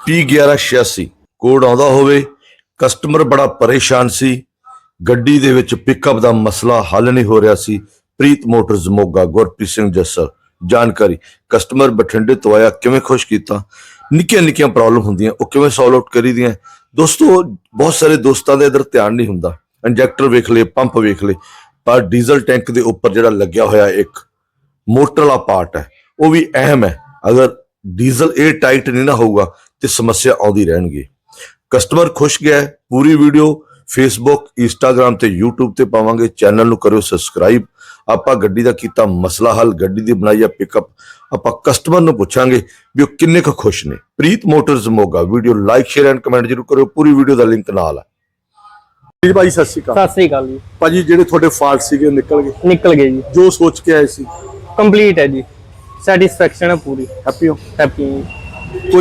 P1186 code ਆਉਂਦਾ ਹੋਵੇ customer ਬੜਾ ਪਰੇਸ਼ਾਨ ਸੀ। ਗੱਡੀ ਦੇ ਵਿੱਚ ਪਿਕਅਪ ਦਾ ਮਸਲਾ ਹੱਲ ਨਹੀਂ ਹੋ ਰਿਹਾ ਸੀ। ਪ੍ਰੀਤ ਮੋਟਰਜ਼ ਮੋਗਾ, ਗੁਰਪ੍ਰੀਤ ਸਿੰਘ ਜੱਸਰ ਜਾਣਕਾਰੀ। ਕਸਟਮਰ ਬਠਿੰਡੇ ਤੋਂ ਆਇਆ, ਕਿਵੇਂ ਖੁਸ਼ ਕੀਤਾ? ਨਿੱਕੀਆਂ ਨਿੱਕੀਆਂ ਪ੍ਰੋਬਲਮ ਹੁੰਦੀਆਂ, ਉਹ ਕਿਵੇਂ ਸੋਲਵ ਆਊਟ ਕਰੀਦੀਆਂ ਦੋਸਤੋ, ਬਹੁਤ ਸਾਰੇ ਦੋਸਤਾਂ ਦੇ ਇਧਰ ਧਿਆਨ ਨਹੀਂ ਹੁੰਦਾ। ਇੰਜੈਕਟਰ ਵੇਖ ਲਏ ਪੰਪ ਵੇਖ ਲਏ, ਪਰ ਡੀਜ਼ਲ ਟੈਂਕ ਦੇ ਉੱਪਰ ਜਿਹੜਾ ਲੱਗਿਆ ਹੋਇਆ ਇੱਕ ਮੋਟਰ ਵਾਲਾ ਪਾਰਟ ਹੈ, ਉਹ ਵੀ ਅਹਿਮ ਹੈ। ਅਗਰ ਡੀਜ਼ਲ ਇਹ ਟਾਈਟ ਨਹੀਂ ਨਾ ਹੋਊਗਾ ਤੇ ਸਮੱਸਿਆ ਆਉਂਦੀ ਰਹਿਣਗੀ। ਕਸਟਮਰ ਖੁਸ਼ ਗਿਆ। ਪੂਰੀ ਵੀਡੀਓ ਫੇਸਬੁੱਕ ਇੰਸਟਾਗ੍ਰam ਤੇ YouTube ਤੇ ਪਾਵਾਂਗੇ। ਚੈਨਲ ਨੂੰ ਕਰਿਓ ਸਬਸਕ੍ਰਾਈਬ ਆਪਾਂ ਗੱਡੀ ਦਾ ਕੀਤਾ ਮਸਲਾ ਹੱਲ ਗੱਡੀ ਦੀ ਬਣਾਈ ਆ ਪਿਕਅਪ ਆਪਾਂ ਕਸਟਮਰ ਨੂੰ ਪੁੱਛਾਂਗੇ ਵੀ ਉਹ ਕਿੰਨੇ ਕੁ ਖੁਸ਼ ਨੇ। Preet motors Moga video like share and comment ਜ਼ਰੂਰ ਕਰਿਓ। ਪੂਰੀ ਵੀਡੀਓ ਦਾ ਲਿੰਕ ਨਾਲ ਹੈ ਜੀ ਭਾਈ ਸਤਿ ਸ਼੍ਰੀ ਅਕਾਲ। ਸਤਿ ਸ੍ਰੀ ਅਕਾਲ ਜੀ। ਭਾਜੀ ਜਿਹੜੇ ਤੁਹਾਡੇ ਫਾਲਟ ਸੀਗੇ ਨਿਕਲ ਗਏ? ਨਿਕਲ ਗਏ ਜੀ। ਜੋ ਸੋਚ ਕੇ ਆਏ ਸੀ? ਕੰਪਲੀਟ ਹੈ ਜੀ। ਸੈਟੀਸਫੈਕਸ਼ਨ ਹੈ ਪੂਰੀ। ਹੈਪੀ ਹੋ? ਹੈਪੀ ਕੋਈ